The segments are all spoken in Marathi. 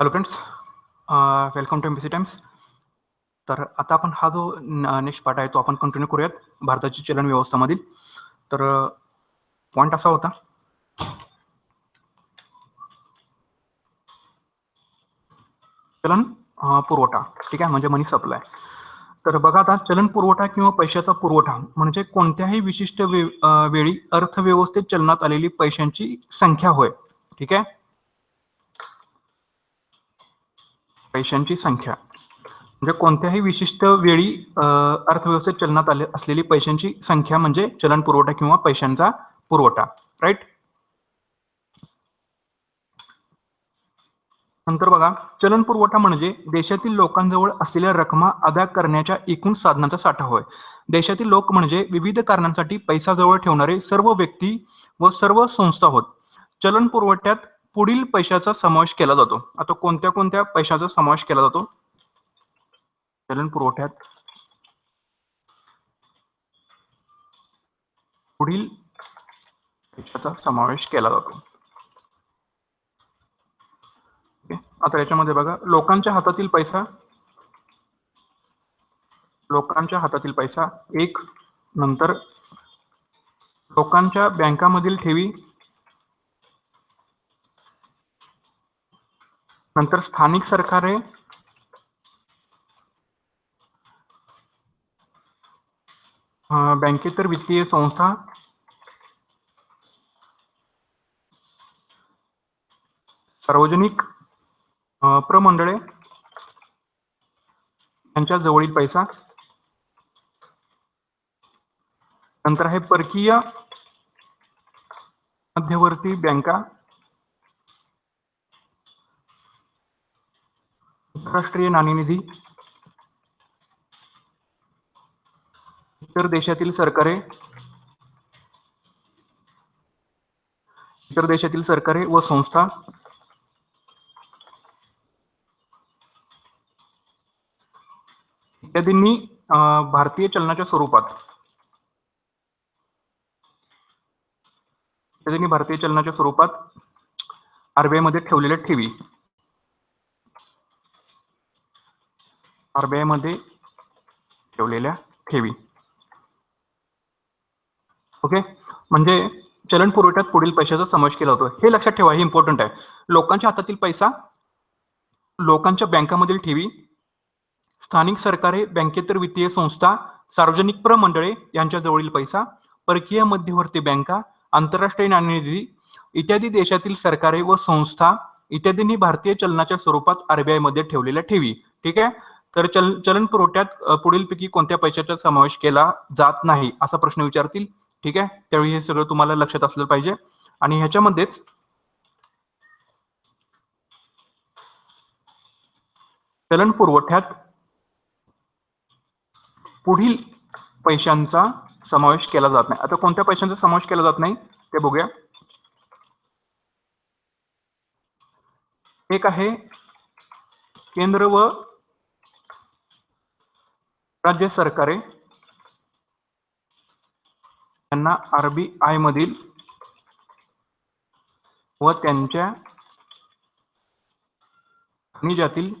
Hello friends welcome to M C times तर आता आपण हा जो uh, नेक्स्ट पार्ट आहे तो आपण कंटिन्यू करूयात भारताची चलन व्यवस्थामधील. तर uh, पॉईंट असा होता. चलन uh, पुरवठा ठीक आहे? म्हणजे मनी सप्लाय तर बघा आता चलन पुरवठा किंवा पैशाचा पुरवठा म्हणजे कोणत्याही विशिष्ट वेळी अर्थव्यवस्थेत चलनात आलेली पैशांची संख्या होय ठीक आहे? पैशांची संख्या. म्हणजे कोणत्याही विशिष्ट वेळी अर्थव्यवस्थेत चलनात आले असलेली पैशांची संख्या म्हणजे चलन पुरवठा किंवा पैशांचा पुरवठा. राईट नंतर बघा चलन पुरवठा म्हणजे देशातील लोकांजवळ असलेल्या रकमा अदा करण्याच्या एकूण साधनांचा साठा होय. देशातील लोक म्हणजे विविध कारणांसाठी पैसा जवळ ठेवणारे सर्व व्यक्ती व सर्व संस्था होत. चलन पुरवठ्यात पुढील पैशाचा समावेश केला जातो. आता कोणत्या कोणत्या पैशाचा समावेश केला जातो? चलन पुरवठ्यात. पुढील पैशाचा समावेश केला जातो. आता याच्यामध्ये बघा लोकांच्या हातातील पैसा लोकांच्या हातातील पैसा एक नंतर लोकांच्या बँकामधील ठेवी नंतर स्थानिक सरकारे. बँकेतर वित्तीय संस्था. सार्वजनिक प्रमंडळे. यांच्या जवळील पैसा. नंतर आहे परकीय मध्यवर्ती बँका. आंतरराष्ट्रीय नाणेनिधी इतर देशातील सरकारे. इतर देशातील सरकारे व संस्था. इत्यादींनी भारतीय चलनाच्या स्वरूपात. इत्यादींनी भारतीय चलनाच्या स्वरूपात आरबीआयमध्ये ठेवलेल्या ठेवी. आरबीआयमध्ये ठेवलेल्या ठेवी. ओके म्हणजे चलन पुरवठ्यात पुढील पैशाचा समावेश केला जातो. हे लक्षात ठेवा हे इम्पॉर्टंट आहे. लोकांच्या हातातील पैसा लोकांच्या बँकामधील ठेवी स्थानिक सरकारे बँकेतर वित्तीय संस्था सार्वजनिक प्रमंडळे यांच्या जवळील पैसा परकीय मध्यवर्ती बँका आंतरराष्ट्रीय नाणेनिधी इत्यादी देशातील सरकारे व संस्था इत्यादींनी भारतीय चलनाच्या स्वरूपात आरबीआयमध्ये ठेवलेल्या ठेवी. ठीक आहे? तर चल चलन पुरवठ्यात पुढीलपैकी कोणत्या पैशाचा समावेश केला जात नाही असा प्रश्न विचारतील. ठीक आहे? त्यावेळी हे सगळं तुम्हाला लक्षात असलं पाहिजे. आणि ह्याच्यामध्येच चलन पुरवठ्यात पुढील पैशांचा समावेश केला जात नाही. आता कोणत्या पैशांचा समावेश केला जात नाही? ते बघूया. एक आहे केंद्र व राज्य सरकारे त्यांना आरबीआय मधील व त्यांच्या खनिजातील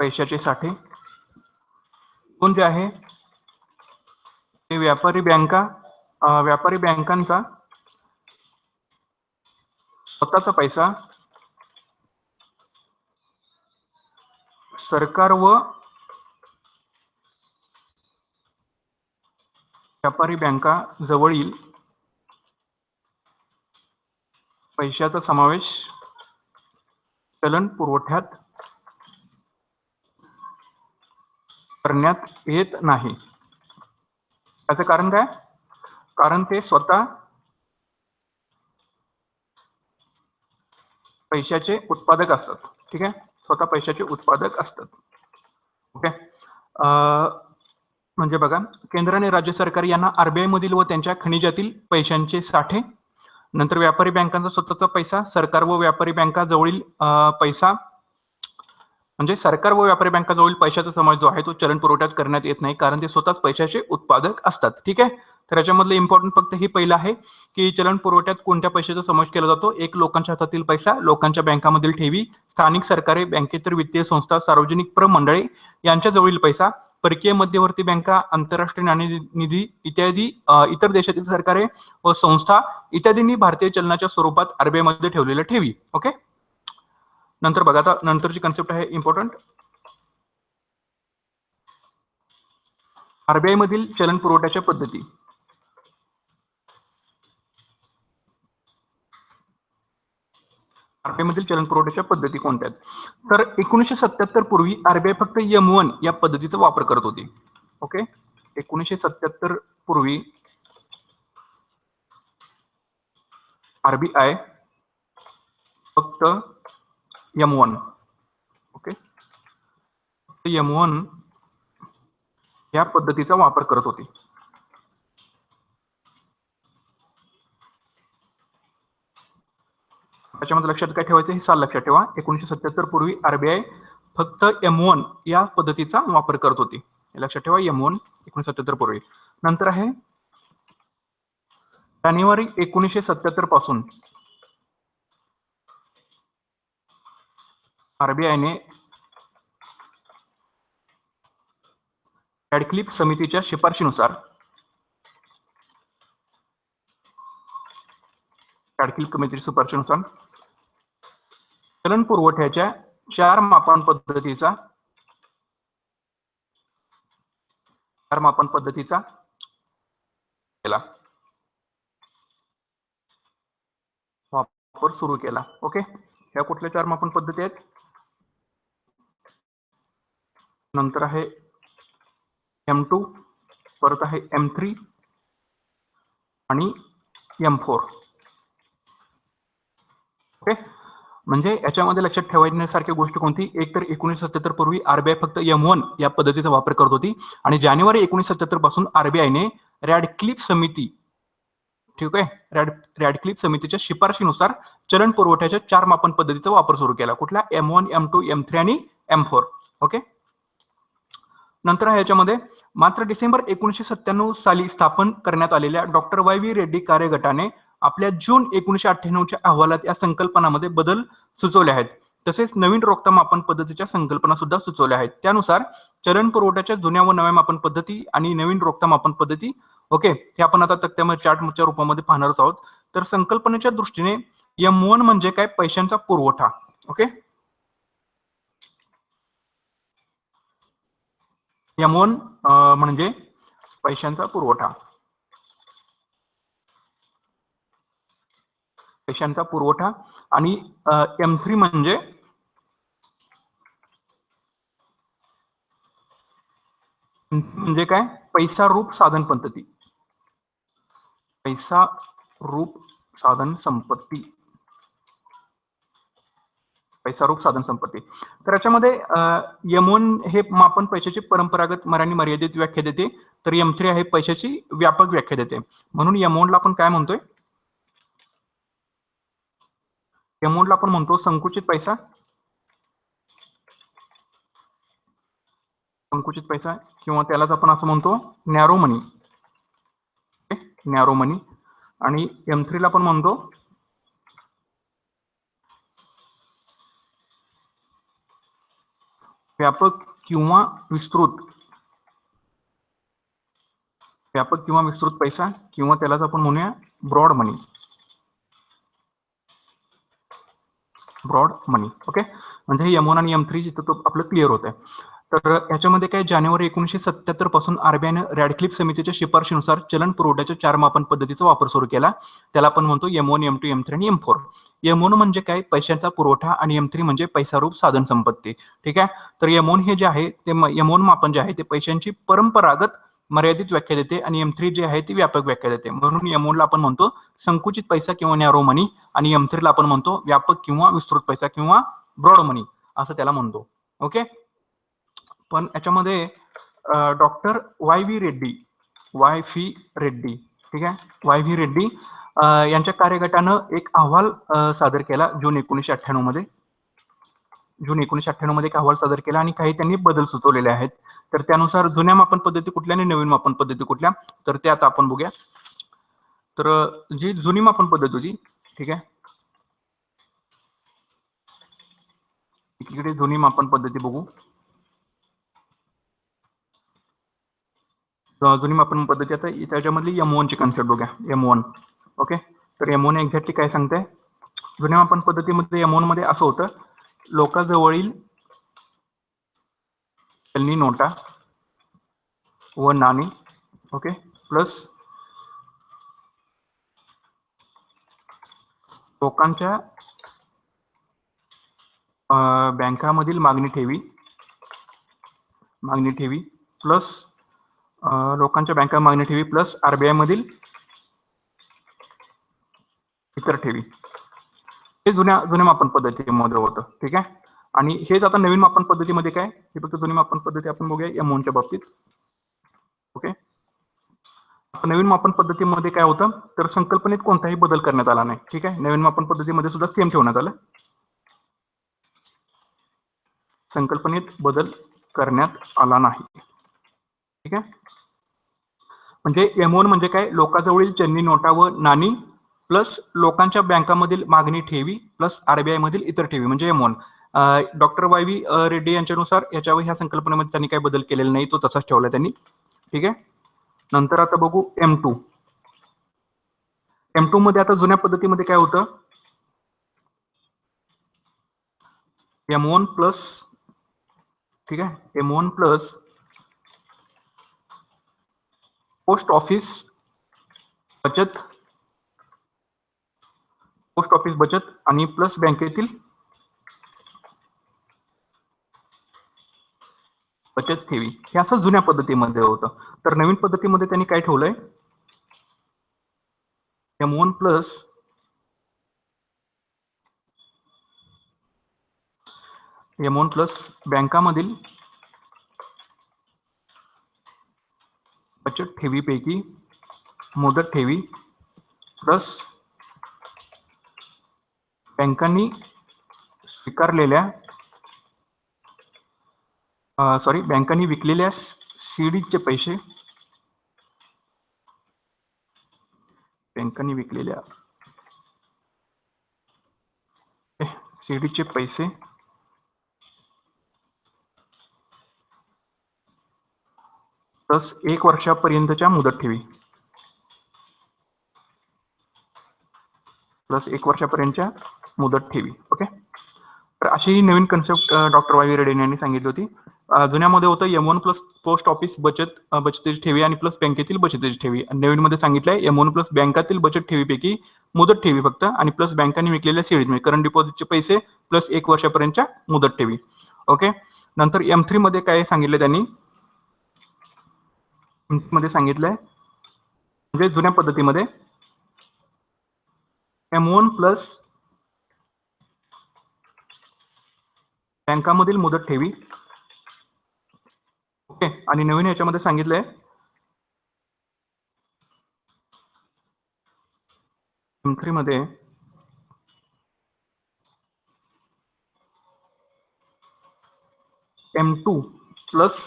पैशाचे साठे. कोणते आहे? ते व्यापारी बँका व्यापारी बँकांचा स्वतःचा पैसा सरकार व व्यापारी बँका जवळील पैशाचा समावेश चलन पुरवठ्यात करण्यात येत नाही. त्याचं कारण काय? कारण ते स्वतः पैशाचे उत्पादक असतात. ठीक आहे? स्वतः पैशाचे उत्पादक असतात. ओके अं, म्हणजे बघा केंद्र आणि राज्य सरकार यांना आरबीआय मधील व त्यांच्या खनिजातील पैशांचे साठे नंतर व्यापारी बँकांचा स्वतःचा पैसा सरकार व व्यापारी बँका जवळील पैसा म्हणजे सरकार व व्यापारी बँकाजवळील पैशाचा समावेश जो आहे तो चलन पुरवठ्यात करण्यात येत नाही कारण ते स्वतःच पैशाचे उत्पादक असतात. ठीक आहे? तर याच्यामधलं इम्पॉर्टंट फक्त हे पहिलं आहे की चलन पुरवठ्यात कोणत्या पैशाचा समावेश केला जातो? एक लोकांच्या हातातील पैसा लोकांच्या बँकामधील ठेवी स्थानिक सरकारे बँकेतर वित्तीय संस्था सार्वजनिक प्रमंडळे यांच्या जवळील पैसा परकीय मध्यवर्ती बँका आंतरराष्ट्रीय नाणेनिधी इत्यादी इतर देशातील सरकारे व संस्था इत्यादींनी भारतीय चलनाच्या स्वरूपात आरबीआयमध्ये ठेवलेल्या ठेवी. ओके? नंतर बघा आता नंतरची कन्सेप्ट आहे इम्पॉर्टंट आरबीआय मधील चलन पुरवठ्याच्या पद्धती. आरबीआय मधील चलन पुरवठ्याच्या पद्धती कोणत्या आहेत? तर एकोणीसशे सत्याहत्तर पूर्वी आरबीआय फक्त यम वन या पद्धतीचा वापर करत होती. ओके? एकोणीसशे सत्याहत्तर पूर्वी आरबीआय फक्त M one okay? M one या पद्धतीचा वापर करत होती. त्याच्यामध्ये लक्षात काय ठेवायचं हे साल लक्षात ठेवा. एकोणीशे सत्याहत्तर पूर्वी आरबीआय फक्त एम वन या पद्धतीचा वापर करत होती. हे लक्षात ठेवा एम वन एकोणीशे सत्याहत्तर पूर्वी. नंतर आहे जानेवारी एकोणीशे सत्याहत्तरपासून आरबीआयने रॅडक्लिप समितीच्या शिफारशीनुसार रॅडक्लिप कमिटीच्या शिफारशीनुसार चलन पुरवठ्याच्या चार मापन पद्धतीचा चार मापन पद्धतीचा केला. वापर सुरू केला. ओके? ह्या कुठल्या चार मापन पद्धती आहेत? नंतर आहे एम टू परत आहे एम थ्री आणि एम फोर ओके? म्हणजे याच्यामध्ये लक्षात ठेवण्यासारखी गोष्ट कोणती? एक तर एकोणीसशे सत्याहत्तर पूर्वी आरबीआय फक्त एम वन या पद्धतीचा वापर करत होती. आणि जानेवारी एकोणीसशे सत्याहत्तरपासून आरबीआयने रॅडक्लिप समिती ठीक आहे? रॅड रॅडक्लिप समितीच्या शिफारशीनुसार चलन पुरवठ्याच्या चार मापन पद्धतीचा वापर सुरू केला. कुठला? M one M two M three आणि एम फोर. ओके? नंतर आहे याच्यामध्ये मात्र डिसेंबर एकोणीसशे सत्त्याण्णव साली स्थापन करण्यात आलेल्या डॉक्टर वाय व्ही रेड्डी कार्यगटाने आपल्या जून एकोणीसशे अठ्ठ्याण्णवच्या अहवालात या संकल्पनामध्ये बदल सुचवले आहेत. तसेच नवीन रोखता मापन पद्धतीच्या संकल्पना सुद्धा सुचवल्या आहेत. त्यानुसार चलन पुरवठ्याच्या जुन्या व नव्या मापन पद्धती आणि नवीन रोखता मापन पद्धती. ओके हे आपण आता तक्त्यामध्ये चार्टच्या रूपामध्ये पाहणारच आहोत. तर संकल्पनेच्या दृष्टीने एम वन म्हणजे काय? पैशांचा पुरवठा. ओके? एम वन म्हणजे पैशांचा पुरवठा. पैशांचा पुरवठा आणि एम थ्री म्हणजे म्हणजे काय? पैसा रूप साधन पद्धती. पैसा रूप साधन संपत्ती. पैसा रूप साधन संपत्ती. तर याच्यामध्ये यमोन हे मापन पैशाची परंपरागत मराठी मर्यादित व्याख्या देते. तर यम थ्री आहे पैशाची व्यापक व्याख्या देते. म्हणून यमोनला आपण काय म्हणतोय? अमाऊंटला आपण म्हणतो संकुचित पैसा. संकुचित पैसा किंवा त्यालाच आपण असं म्हणतो नॅरो मनी नॅरो मनी आणि एम थ्रीला आपण म्हणतो व्यापक किंवा विस्तृत. व्यापक किंवा विस्तृत पैसा किंवा त्यालाच आपण म्हणूया broad money broad money okay म्हणजे एम वन आणि एम थ्री जिथं तो आपलं क्लिअर होत आहे तर याच्यामध्ये काय जानेवारी एकोणीशे सत्याहत्तरपासून आरबीआयने रॅडक्लिफ समितीच्या शिफारशीनुसार चलन पुरवठ्याच्या चार मापन पद्धतीचा वापर सुरू केला. त्याला आपण म्हणतो M one M two M three आणि एम फोर एम वन म्हणजे काय? पैशांचा पुरवठा आणि एम थ्री म्हणजे पैसारूप साधन संपत्ती ठीक आहे? तर एम वन हे जे आहे ते एम वन मापन जे आहे ते पैशांची परंपरागत मर्यादित व्याख्या देते आणि एम थ्री जे आहे ती व्यापक व्याख्या देते. म्हणून एम ला आपण म्हणतो संकुचित पैसा किंवा नॅरो मनी आणि एम थ्रीला आपण म्हणतो व्यापक किंवा विस्तृत पैसा किंवा ब्रॉड मनी असं त्याला म्हणतो. ओके पण याच्यामध्ये doctor Y V Reddy Y V Reddy ठीक आहे? वाय व्ही रेड्डी यांच्या कार्यगटानं एक अहवाल सादर केला जून एकोणीसशे अठ्ठ्याण्णवमध्ये जून एकोणीशे अठ्ठ्याण्णवमध्ये एक अहवाल सादर केला आणि काही त्यांनी बदल सुचवलेले आहेत. तर त्यानुसार जुन्या मापन पद्धती कुठल्या आणि नवीन मापन पद्धती कुठल्या? तर ते आता आपण बघूया. तर जी जुनी मापन पद्धत होती ठीक आहे? एकीकडे जुनी मापन पद्धती बघू. जुनी मापन पद्धती आता त्याच्यामधली एम ची कन्सेप्ट बघूया. एम वन ओके तर एम वन एक्झॅक्टली काय सांगते जुन्या मापन पद्धतीमध्ये एम वनमध्ये असं होतं लोकांजवळील चलनी नोटा व नाणी ओके? प्लस लोकांच्या बँकामधील मागणी ठेवी मागणी ठेवी प्लस लोकांच्या बँका मागणी ठेवी प्लस आरबीआय मधील इतर ठेवी. हे जुन्या जुन्या मापन पद्धतीमध्ये होतं ठीक आहे? आणि हेच आता नवीन मापन पद्धतीमध्ये काय? हे फक्त जुनी मापन पद्धती आपण बघूया एमओनच्या बाबतीत. ओके? आता नवीन मापन पद्धतीमध्ये काय होतं? तर संकल्पनेत कोणताही बदल करण्यात आला नाही ठीक आहे? नवीन मापन पद्धतीमध्ये सुद्धा सेम ठेवण्यात आलं. संकल्पनेत बदल करण्यात आला नाही ठीक आहे? म्हणजे एमओन म्हणजे काय? लोकांजवळील चलनी नोटा व नाणी प्लस लोकांच्या बँकामधील मागणी ठेवी प्लस आरबीआय मधील इतर ठेवी म्हणजे M one doctor Y V Reddy यांच्यानुसार याच्यावर ह्या संकल्पनेमध्ये त्यांनी काही बदल केलेला नाही तो तसाच ठेवला त्यांनी. ठीक आहे? नंतर आता बघू एम टू एम टू मध्ये आता जुन्या पद्धतीमध्ये काय होतं? एम वन प्लस ठीक आहे? M one plus post office बचत पोस्ट ऑफिस बचत आणि प्लस बँकेतील बचत ठेवी. हे असं जुन्या पद्धतीमध्ये होतं. तर नवीन पद्धतीमध्ये त्यांनी काय ठेवलंय? M one plus M one plus बँकामधील बचत ठेवीपैकी मुदत ठेवी. प्लस बँकांनी स्वीकारलेल्या सॉरी बँकांनी विकलेल्या सीडीचे पैसे बँकांनी विकलेल्या सीडीचे पैसे प्लस एक वर्षापर्यंतच्या मुदत ठेवी. प्लस एक वर्षापर्यंतच्या मुदत ठेवी ओके तर अशी ही नवीन कन्सेप्ट डॉक्टर वाय रेडेन यांनी सांगितली होती. जुन्यामध्ये होतं M one plus post office बचत बचतीची ठेवी आणि प्लस बँकेतील बचतीची ठेवी. आणि नवीन मध्ये सांगितलंय एम वन प्लस बँकातील बचत ठेवीपैकी मुदत ठेवी फक्त आणि प्लस बँकांनी विकलेल्या सीडीज म्हणजे करंट डिपॉझिटचे पैसे प्लस एक वर्षापर्यंतच्या मुदत ठेवी ओके नंतर एम थ्री मध्ये काय सांगितलं त्यांनी? मध्ये सांगितलंय म्हणजे जुन्या पद्धतीमध्ये एम वन प्लस बँकामधील मुदत ठेवी. ओके आणि नवीन याच्यामध्ये सांगितलंय. एम थ्री मध्ये एम टू प्लस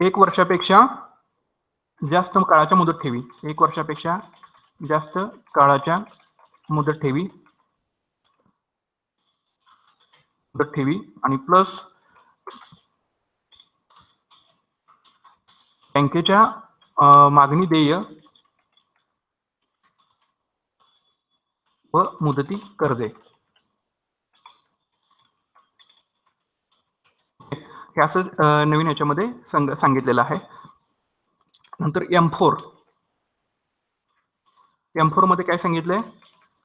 एक वर्षापेक्षा जास्त काळाच्या मुदत ठेवी. एक वर्षापेक्षा जास्त काळाच्या मुदत ठेवी मुदत ठेवी. आणि प्लस बँकेच्या मागणी देय व मुदती कर्जे. हे असं नवीन याच्यामध्ये संग सांगितलेलं आहे. नंतर एम फोर एम फोरमध्ये काय सांगितलंय?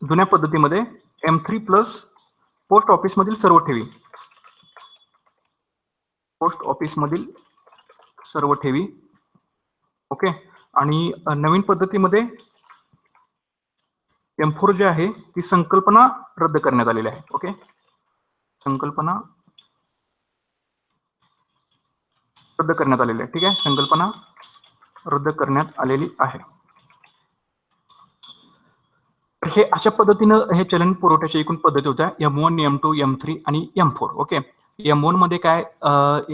जुन्या पद्धतीमध्ये M three plus post office मधील सर्व ठेवी. पोस्ट ऑफिस मधील सर्व ठेवी. ओके आणि नवीन पद्धतीमध्ये एम फोर जे आहे ती संकल्पना रद्द करण्यात आलेली आहे. ओके संकल्पना रद्द करण्यात आलेली आहे. ठीक आहे? संकल्पना रद्द करण्यात आलेली आहे. हे अशा पद्धतीनं हे चलन पुरवठ्याच्या एकूण पद्धती होत्या. M one M two M three आणि एम फोर ओके एम वनमध्ये काय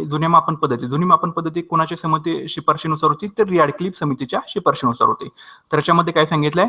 जुन्या मापन पद्धती जुनी मापन पद्धती कोणाच्या समिती शिफारशीनुसार होती? तर रियाडक्लिप समितीच्या शिफारशीनुसार होती. तर याच्यामध्ये काय सांगितलंय?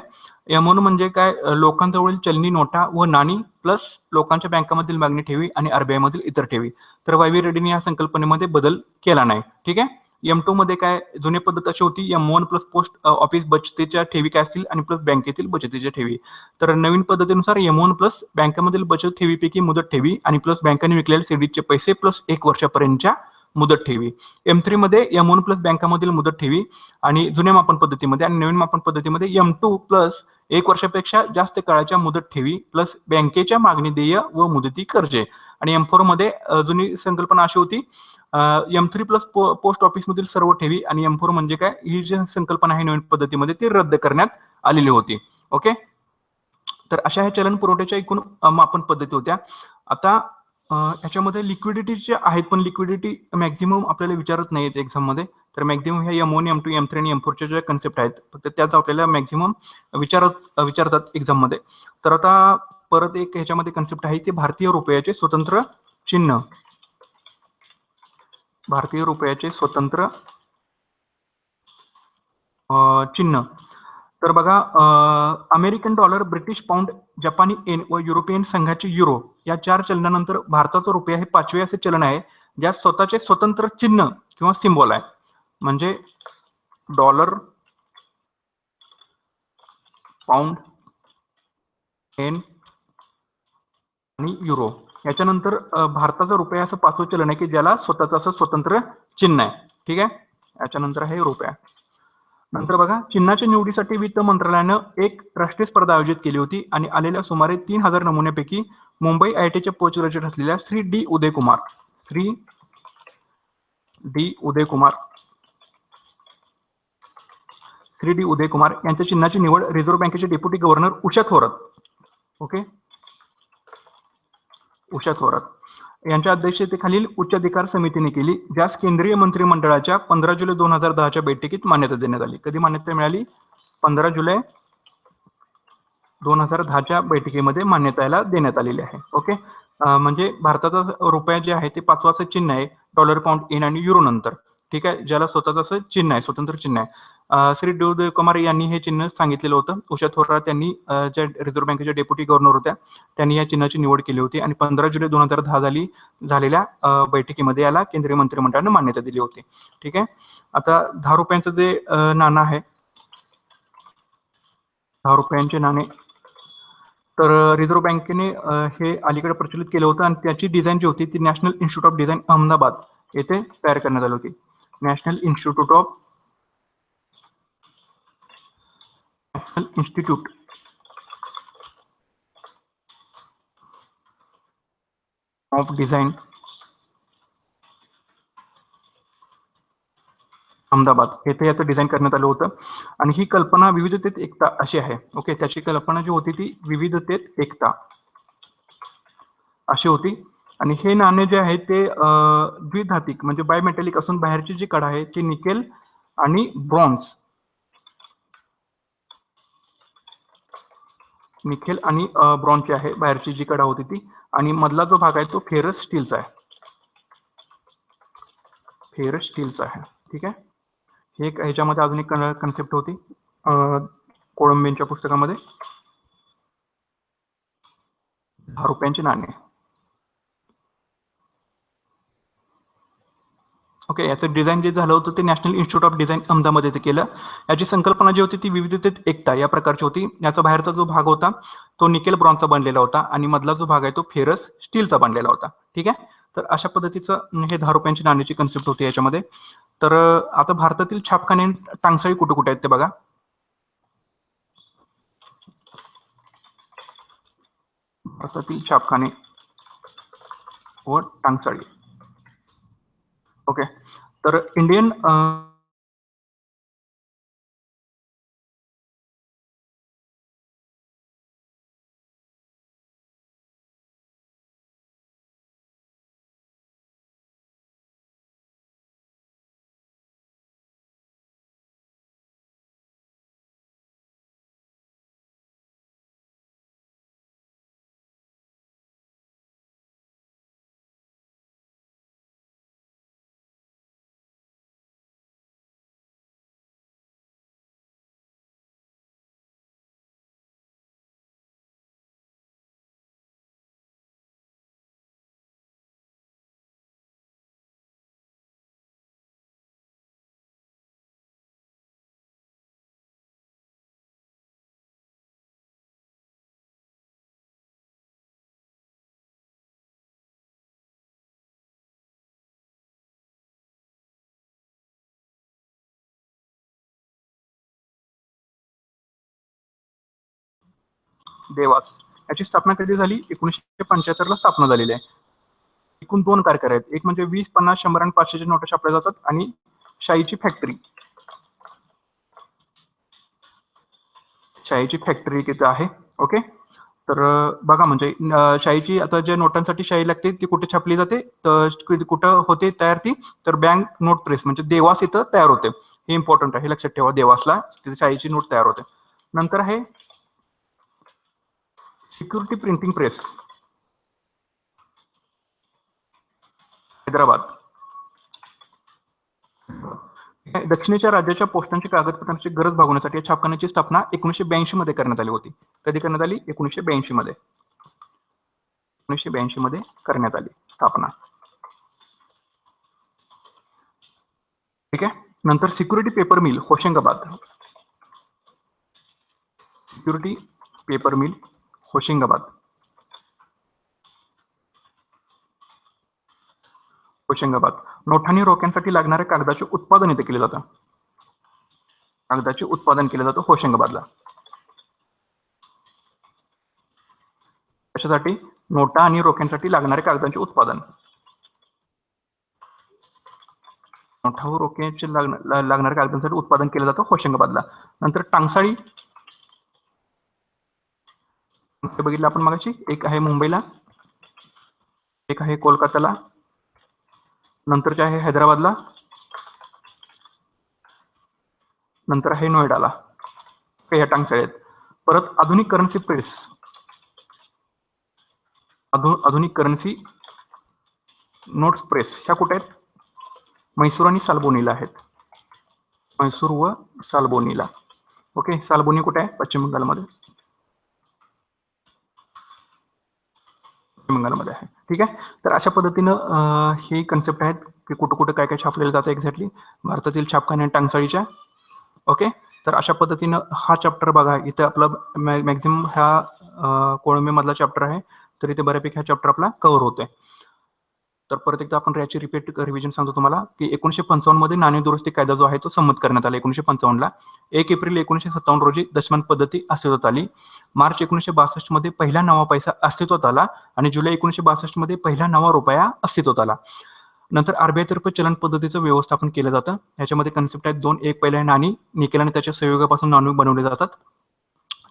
एम वन म्हणजे काय लोकांजवळील चलनी नोटा व नाणी प्लस लोकांच्या बँकामधील मागणी ठेवी आणि आरबीआय मधील इतर ठेवी. तर वायवी रेड्डीने या संकल्पनेमध्ये बदल केला नाही. ठीक आहे? एम टू मध्ये काय जुनी पद्धत अशी होती M one plus post office बचतीच्या ठेवी काय असतील आणि प्लस बँकेतील बचतीच्या ठेवी. तर नवीन पद्धतीनुसार एम वन प्लस बँकेमधील बचत ठेवीपैकी मुदत ठेवी आणि प्लस बँकांनी विकलेल्या सीडीचे पैसे प्लस एक वर्षापर्यंतच्या मुदत ठेवी. एम थ्री मध्ये एम वन प्लस बँकामधील मुदत ठेवी आणि जुन्या मापन पद्धतीमध्ये आणि नवीन मापन पद्धतीमध्ये एम टू प्लस एक वर्षापेक्षा जास्त काळाच्या मुदत ठेवी प्लस बँकेच्या मागणी देय व मुदती कर्जे. आणि एम फोरमध्ये जुनी संकल्पना अशी होती M three plus post office मधील सर्व ठेवी आणि एम फोर म्हणजे काय? ही जी संकल्पना आहे नवीन पद्धतीमध्ये ती रद्द करण्यात आलेली होती. ओके? तर अशा ह्या चलन पुरवठ्याच्या एकूण मापन पद्धती होत्या. आता ह्याच्यामध्ये लिक्विडिटी जे आहेत पण लिक्विडिटी मॅक्झिमम आपल्याला विचारत नाहीत एक्झाममध्ये. तर मॅक्झिमम ह्या M one M two M three आणि एम फोरच्या ज्या कन्सेप्ट आहेत फक्त त्याच आपल्याला मॅक्झिमम विचारत विचारतात एक्झाममध्ये. तर आता परत एक ह्याच्यामध्ये कन्सेप्ट आहे ते भारतीय रुपयाचे स्वतंत्र चिन्ह. भारतीय रुपयाचे स्वतंत्र चिन्ह. तर बघा अमेरिकन डॉलर ब्रिटिश पाऊंड जपानी एन व युरोपियन संघाचे युरो या चार चलनानंतर भारताचा रुपया हे पाचवे असे चलन आहे ज्यात स्वतःचे स्वतंत्र चिन्ह किंवा सिम्बॉल आहे. म्हणजे डॉलर पाऊंड एन आणि युरो. याच्यानंतर भारताचा रुपया असं पाचवं चलन आहे की ज्याला स्वतःचं असं स्वतंत्र चिन्ह आहे. ठीक आहे? याच्यानंतर आहे रुपया. नंतर बघा चिन्हाच्या निवडीसाठी वित्त मंत्रालयानं एक राष्ट्रीय स्पर्धा आयोजित केली होती आणि आलेल्या सुमारे तीन हजार नमुन्यापैकी मुंबई आय टीच्या पोस्ट ग्रॅज्युएट असलेल्या Shri D Udaykumar. Shri D Udaykumar. Shri D Udaykumar यांच्या चिन्हाची निवड रिझर्व्ह बँकेचे deputy governor Usha Thorat. Okay? Usha Thorat. यांच्या अध्यक्षतेखालील उच्च अधिकार समितीने केली ज्यास केंद्रीय मंत्रिमंडळाच्या पंधरा जुलै दोन हजार दहाच्या बैठकीत मान्यता देण्यात आली. कधी मान्यता मिळाली? पंधरा जुलै दोन हजार दहाच्या बैठकीमध्ये मान्यता याला देण्यात आलेली आहे. ओके? म्हणजे भारताचा रुपया जे आहे ते पाचवाचं चिन्ह आहे डॉलर पाऊंड इन आणि युरो नंतर. ठीक आहे? ज्याला स्वतःचं असं चिन्ह आहे स्वतंत्र चिन्ह आहे. श्री देवदेव कुमार यांनी हे चिन्ह सांगितलेलं होतं. उषा थोरात यांनी ज्या रिझर्व्ह बँकेच्या डेप्युटी गव्हर्नर होत्या त्यांनी या चिन्हाची निवड केली होती आणि पंधरा जुलै दोन हजार दहा झाली झालेल्या बैठकीमध्ये याला केंद्रीय मंत्रिमंडळाने मान्यता दिली होती. ठीक आहे? आता दहा रुपयांचं जे नाणं आहे दहा रुपयांचे नाणे तर रिझर्व्ह बँकेने हे अलीकडे प्रचलित केलं होतं आणि त्याची डिझाईन जी होती ती national institute of design Ahmedabad येथे तयार करण्यात आली होती. National institute of national institute. Of design. Ahmedabad. येथे याचं डिझाईन करण्यात आलं होतं. आणि ही कल्पना विविधतेत एकता अशी आहे. ओके त्याची कल्पना जी होती ती विविधतेत एकता अशी होती. आणि हे नाणे जे आहे ते द्विधातिक म्हणजे बायमेटॅलिक असून बाहेरची जी कडा आहे ती निकेल आणि ब्रॉन्झ. निकेल आणि ब्रॉन्झची आहे बाहेरची जी कडा होती ती. आणि मधला जो भाग आहे तो फेरस स्टीलचा आहे. फेरस स्टीलचा आहे. ठीक आहे? हे एक ह्याच्यामध्ये अजून एक कन्सेप्ट होती. अं, कोळंबेंच्या पुस्तकामध्ये. दहा रुपयांचे नाणे. ओके याचं डिझाईन जे झालं होतं ते national institute of design Ahmedabad येथे केलं. याची संकल्पना जी होती ती विविधतेत एकता या प्रकारची होती. याचा बाहेरचा जो भाग होता तो निकेल ब्रॉन्झचा बनलेला होता आणि मधला जो भाग आहे तो फेरस स्टीलचा बनलेला होता. ठीक आहे? तर अशा पद्धतीचं हे दहा रुपयांची नाण्याची कन्सेप्ट होती याच्यामध्ये. तर आता भारतातील छापखाने टांगसाळी कुठे कुठे आहेत ते बघा. भारतातील छापखाने व टांगसाळी. ओके. तर इंडियन देवास. याची स्थापना कधी झाली? एकोणीसशे पंच्याहत्तर ला स्थापना झालेली आहे. एकूण दोन कारखाने आहेत. एक म्हणजे वीस पन्नास शंभर आणि पाचशेच्या नोटा छापल्या जातात आणि शाईची फॅक्टरी. शाईची फॅक्टरी तिथे आहे. ओके? तर बघा म्हणजे शाईची आता ज्या नोटांसाठी शाई लागते ती कुठे छापली जाते? तर कुठं होते? तयार ती? तर बँक नोट प्रेस म्हणजे देवास इथं तयार होते. हे इम्पॉर्टंट आहे. लक्षात ठेवा देवासला तिथे शाईची नोट तयार होते. नंतर आहे सिक्युरिटी प्रिंटिंग प्रेस. हैदराबाद. दक्षिणेच्या राज्याच्या पोस्टांची कागदपत्रांची गरज भागवण्यासाठी या छापखान्याची स्थापना एकोणीशे ब्याऐंशी मध्ये करण्यात आली होती. कधी करण्यात आली? एकोणीशे ब्याऐंशी मध्ये. एकोणीशे ब्याऐंशी मध्ये करण्यात आली स्थापना. ठीक आहे? नंतर security paper mill Hoshangabad. Security paper mill Hoshangabad. Hoshangabad. नोटांनी रोक्यांसाठी लागणाऱ्या कागदाचे उत्पादन इथे केले जातं कागदाचे उत्पादन केलं जातं होशंगाबादला. कशासाठी? नोटा आणि रोख्यांसाठी लागणारे कागदांचे उत्पादन. नोटा व रोख्यांचे लागणाऱ्या कागदांसाठी उत्पादन केलं जातं होशिंगाबादला. नंतर टांगसाळी बघितलं आपण मगाशी एक आहे मुंबईला एक आहे कोलकाताला नंतरचे आहे हैदराबादला नंतर आहे नोएडाला हे ह्या टांगसाळी आहेत. परत आधुनिक करन्सी प्रेस आधुनिक करन्सी नोट्स प्रेस ह्या कुठे आहेत? म्हैसूर आणि सालबोनीला आहेत. म्हैसूर व सालबोनीला. ओके सालबोनी कुठे आहे? पश्चिम बंगालमध्ये. पश्चिम आहे. ठीक आहे? तर अशा पद्धतीनं हे कन्सेप्ट आहेत की कुठं कुठं काय काय छापलेलं जातं एक्झॅक्टली भारतातील छापखाने आणि टांगसाळीच्या. ओके तर अशा पद्धतीनं हा चॅप्टर बघा. इथे आपला मॅक्झिमम हा कोळंबीमधला चॅप्टर आहे. तर इथे बऱ्यापैकी हा चॅप्टर आपला कव्हर होतोय. तर परत एकदा आपण याची रिपीट रिव्हिजन सांगतो तुम्हाला की एकोणीशे पंचावन्नमध्ये नाणे दुरुस्ती कायदा जो आहे तो संमत करण्यात आला. एकोणीशे पंचावन्नला एक एप्रिल एकोणीशे सत्तावन्न रोजी दशमान पद्धती अस्तित्वात आली. मार्च एकोणीशे बासष्टमध्ये पहिला नवा पैसा अस्तित्वात आला आणि जुलै एकोणीशे बासष्टमध्ये पहिला नवा रुपया अस्तित्वात आला. नंतर आरबीआय तर्फे चलन पद्धतीचं व्यवस्थापन केलं जातं. याच्यामध्ये कन्सेप्ट आहेत दोन एक पहिल्या नाणी निकेल आणि त्याच्या संयोगापासून नाणी बनवले जातात.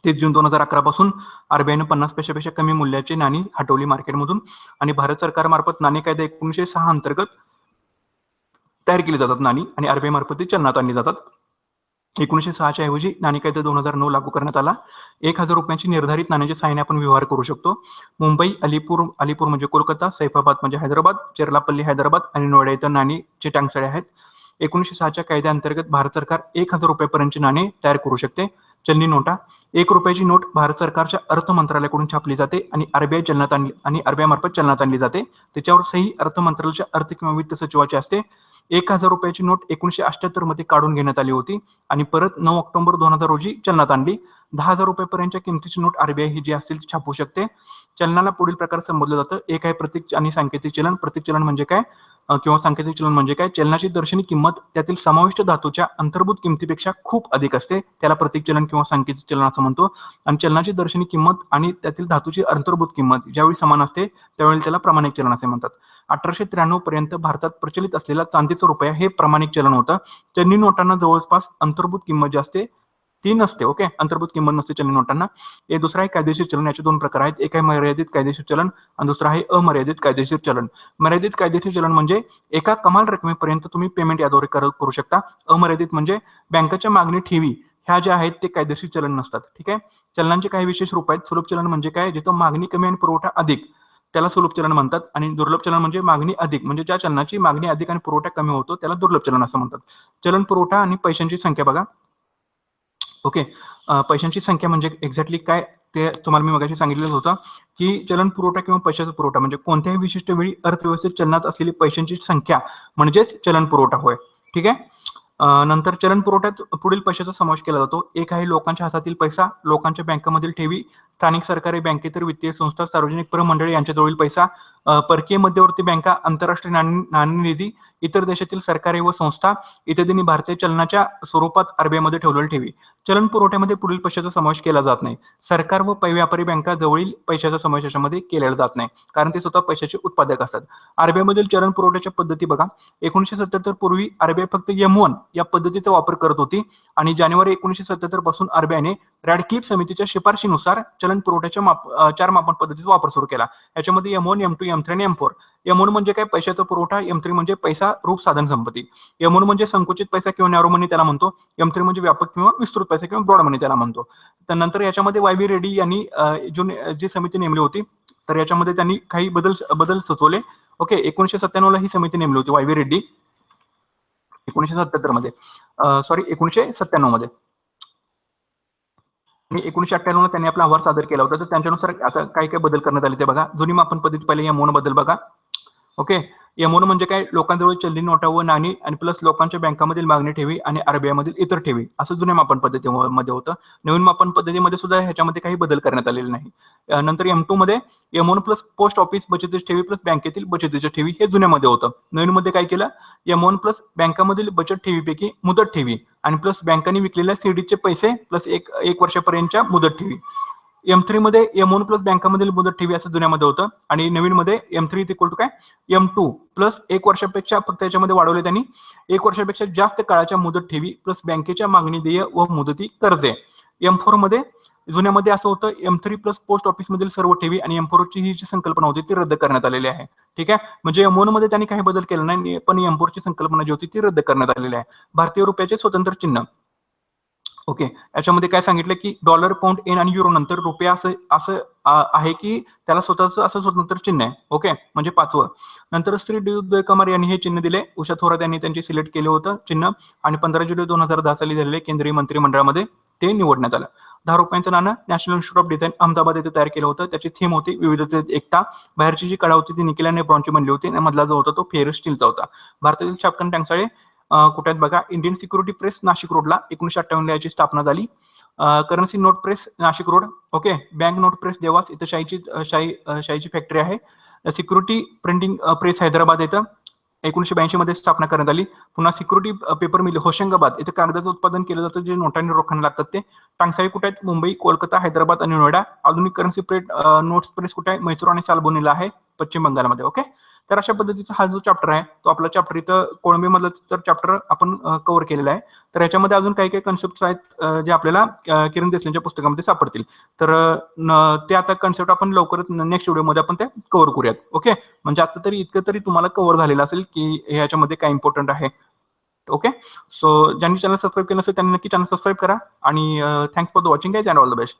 तीस जून दोन हजार अकरा पासून आरबीआयनं पन्नास पैशापेक्षा कमी मूल्याची नाणी हटवली मार्केटमधून आणि भारत सरकारमार्फत नाणे कायदा एकोणीशे सहा अंतर्गत तयार केली जातात नाणी आणि आरबीआय मार्फत ती चलनात आणली जातात. एकोणीशे सहाच्या ऐवजी नाणी कायदा दोन हजार नऊ लागू करण्यात आला. एक हजार रुपयांची निर्धारित नाण्याच्या सहाय्याने आपण व्यवहार करू शकतो. मुंबई अलीपूर अलीपूर म्हणजे कोलकाता सैफाबाद म्हणजे हैदराबाद चेरलापल्ली हैदराबाद आणि नोएडा इथं नाणीचे टांगसाळे आहेत. एकोणीशे सहाच्या कायद्याअंतर्गत भारत सरकार एक हजार रुपयापर्यंतची नाणे तयार करू शकते. चलनी नोटा. एक रुपयाची नोट भारत सरकारच्या अर्थ मंत्रालयाकडून छापली जाते आणि आरबीआय चलनात आणली आणि आरबीआय मार्फत चलनात आणली जाते. त्याच्यावर सही अर्थ मंत्रालयाच्या अर्थ किंवा वित्त सचिवाची असते. एक हजार रुपयाची नोट एकोणीशे अठ्याहत्तरमध्ये काढून घेण्यात आली होती आणि परत नऊ ऑक्टोबर दोन हजार रोजी चलनात आणली. दहा हजार रुपयापर्यंतच्या किमतीची नोट आरबीआय ही जी असतील ती छापू शकते. चलनाला पुढील प्रकार संबोधलं जातं. एक आहे प्रतीक आणि सांकेतिक चलन. प्रतीक चलन म्हणजे काय? किंवा सांकेतिक चलन म्हणजे काय? चलनाची दर्शनी किंमत त्यातील समाविष्ट धातूच्या अंतर्भूत किमतीपेक्षा खूप अधिक असते. त्याला प्रतीक चलन किंवा सांकेतिक चलन असं म्हणतो. आणि चलनाची दर्शनी किंमत आणि त्यातील धातूची अंतर्भूत किंमत ज्यावेळी समान असते त्यावेळी त्याला प्रमाणिक चलन असे म्हणतात. अठराशे त्र्याण्णव पर्यंत भारतात प्रचलित असलेला चांदीचा रुपया हे प्रमाणिक चलन होतं. चलनी नोटांना जवळपास अंतर्भूत किंमत जी असते ती नसते ओके अंतर्भूत किंमत नसते चलन नोटांना. हे दुसरा आहे कायदेशीर चलन याचे दोन प्रकार आहेत. एक आहे मर्यादित कायदेशीर चलन आणि दुसरा आहे अमर्यादित कायदेशीर चलन. मर्यादित कायदेशीर चलन म्हणजे एका कमाल रकमेपर्यंत तुम्ही पेमेंट याद्वारे करू शकता. अमर्यादित म्हणजे बँकेच्या मागणी ठेवी. ह्या ज्या आहेत ते कायदेशीर चलन नसतात ठीक आहे? चलनांचे काही विशेष रूप आहेत. सुलभ चलन म्हणजे काय? जिथं मागणी कमी आणि पुरवठा अधिक. त्याला सुलभ चलन म्हणतात आणि दुर्लभ चलन म्हणजे मागणी अधिक. म्हणजे ज्या चलनाची मागणी अधिक आणि पुरवठा कमी होतो त्याला दुर्लभ चलन असं म्हणतात. चलन पुरवठा आणि पैशांची संख्या बघा. ओके. पैशांची संख्या म्हणजे एक्झॅक्टली काय? ते तुम्हाला मी मगाशी सांगितलेलं होतं की चलन पुरवठा किंवा पैशाचा पुरवठा म्हणजे कोणत्याही विशिष्ट वेळी अर्थव्यवस्थेत चलनात असलेली पैशांची संख्या म्हणजेच चलन पुरवठा होय. ठीक आहे? नंतर चलन पुरवठ्यात पुढील पैशाचा समावेश केला जातो. एक आहे लोकांच्या हातातील पैसा लोकांच्या बँकामधील ठेवी स्थानिक सरकारी बँकेतर वित्तीय संस्था सार्वजनिक परमंडळी यांच्याजवळील पैसा परकीय मध्यवर्ती बँका आंतरराष्ट्रीय नाणेनिधी इतर देशातील सरकारी व संस्था इत्यादींनी भारतीय चलनाच्या स्वरूपात आरबीआयमध्ये ठेवलेली ठेवी. चलन पुरवठ्यामध्ये पुढील पैशाचा समावेश केला जात नाही. सरकार व व्यापारी बँका जवळील पैशाचा समावेश याच्यामध्ये केला जात नाही. कारण ते स्वतः पैशाचे उत्पादक असतात. आरबीआय मधील चलन पुरवठ्याच्या पद्धती बघा. एकोणीशे सत्याहत्तर पूर्वी आरबीआय फक्त एम वन या पद्धतीचा वापर करत होती आणि जानेवारी एकोणीशे सत्याहत्तरपासून आरबीआयने रॅडक्लिप समितीच्या शिफारशीनुसार चलन पुरवठ्याच्या माप चार मापन पद्धतीचा वापर सुरू केला. याच्यामध्ये M one M two M three आणि एम फोर एम वन म्हणजे काय? पैशाचा पुरवठा. एम थ्री म्हणजे पैसा रूप साधन संपत्ती. एम वन म्हणजे संकुचित पैसा किंवा नॅरोमनी त्याला म्हणतो. एम थ्री म्हणजे व्यापक किंवा विस्तृत पैसे किंवा ब्रॉड मनी त्याला म्हणतो. तर नंतर याच्यामध्ये वाय व्ही रेड्डी यांनी जो जी समिती नेमली होती तर याच्यामध्ये त्यांनी काही बदल बदल सुचवले. ओके एकोणीशे सत्त्याण्णवला ही समिती नेमली होती वाय व्ही रेड्डी. एकोणीशे सत्याहत्तरमध्ये सॉरी एकोणीशे सत्त्याण्णवमध्ये आणि एकोणीशे अठ्ठ्याण्णव त्यांनी आपला अहवाल सादर केला होता. तर त्यांच्यानुसार आता काय काय बदल करण्यात आले ते बघा. जुनी मापन पद्धती पहिले या मोन बदल बघा. ओके? यमोन म्हणजे काय? लोकांजवळ चलनी नोटा व नाणी आणि प्लस लोकांच्या बँकामधील मागणी ठेवी आणि आरबीआय मधील इतर ठेवी. असं जुन्या मापन पद्धतीमध्ये होतं. नवीन मापन पद्धतीमध्ये सुद्धा ह्याच्यामध्ये काही बदल करण्यात आलेले नाही. नंतर एम टू मध्ये M one plus post office बचतीची ठेवी प्लस बँकेतील बचतीच्या ठेवी हे जुन्यामध्ये होतं. नवीन मध्ये काय केलं? एम वन प्लस बँकामधील बचत ठेवीपैकी मुदत ठेवी आणि प्लस बँकांनी विकलेल्या सीडीचे पैसे प्लस एक एक वर्षापर्यंतच्या मुदत ठेवी. एम थ्री मध्ये एम वन प्लस बँकामधील मुदत ठेवी असं जुन्यामध्ये होतं. आणि नवीन मध्ये M three is equal to काय? एम टू प्लस एक वर्षापेक्षा फक्त याच्यामध्ये वाढवले त्यांनी. एक वर्षापेक्षा जास्त काळाच्या मुदत ठेवी प्लस बँकेच्या मागणी देय व मुदती कर्जे. एम फोरमध्ये जुन्यामध्ये असं होतं M three plus post office मधील सर्व ठेवी आणि एम फोर ची ही जी संकल्पना होती ती रद्द करण्यात आलेली आहे. ठीक आहे? म्हणजे एम वनमध्ये त्यांनी काही बदल केला नाही पण एम फोर ची संकल्पना जी होती ती रद्द करण्यात आलेली आहे. भारतीय रुपयाचे स्वतंत्र चिन्ह. ओके याच्यामध्ये काय सांगितलं की डॉलर पाऊंड एन आणि युरो नंतर रुपया असं असं आहे की त्याला स्वतःचं असं स्वतंत्र चिन्ह आहे. ओके म्हणजे पाचवं. नंतर श्री डी कमार यांनी हे चिन्ह दिले. उषा थोरात यांनी त्यांचे सिलेक्ट केलं होतं चिन्ह. आणि पंधरा जुलै दोन हजार दहा साली झालेले केंद्रीय मंत्रिमंडळामध्ये ते निवडण्यात आलं. दहा रुपयांचं नाणं national institute of design Ahmedabad येथे तयार केलं होतं. त्याची थीम होती विविधतेत एकता. बाहेरची जी कडा होती ती निकेल आणि ब्रॉन्झची बनली होती. आणि मधला जो होता तो फेअर स्टीलचा होता. भारतातील छापखान टँकसाळे कुठे आहेत बघा इंडियन सिक्युरिटी प्रेस नाशिक रोडला एकोणीशे अठ्ठावन्न याची स्थापना झाली. Currency note press Nashik road okay bank note press Dewas इथं शाहीची शाही शाहीची फॅक्टरी आहे. सिक्युरिटी प्रिंटिंग प्रेस हैदराबाद इथं एकोणीशे ब्याऐंशी मध्ये स्थापना करण्यात आली. पुन्हा सिक्युरिटी पेपर मिल होशंगाबाद इथं कागदाचं उत्पादन केलं जातं जे नोटांनी रोखायला लागतात ते. टांगसाई कुठे आहेत? मुंबई कोलकाता हैदराबाद आणि नोएडा. आधुनिक करन्सी प्रेट नोट्स प्रेस कुठे आहे? मैसूर आणि सालबोनीला आहे पश्चिम बंगालमध्ये ओके तर अशा पद्धतीचा हा जो चॅप्टर आहे तो आपला चॅप्टर इथं कोळंबी मधला तर चॅप्टर आपण कव्हर केलेला आहे. तर याच्यामध्ये अजून काही काही कन्सेप्ट आहेत जे आपल्याला किरण देसलेंच्या पुस्तकामध्ये सापडतील. तर ते आता कन्सेप्ट आपण लवकरच नेक्स्ट व्हिडिओमध्ये आपण ते कव्हर करूयात. ओके म्हणजे आता तरी इतकं तरी तुम्हाला कव्हर झालेलं असेल की ह्याच्यामध्ये काय इम्पॉर्टंट आहे. ओके सो ज्यांनी चॅनल सबस्क्राईब केलं असेल त्यांनी नक्की चॅनल सबस्क्राईब करा. आणि thanks for the watching guys and all the best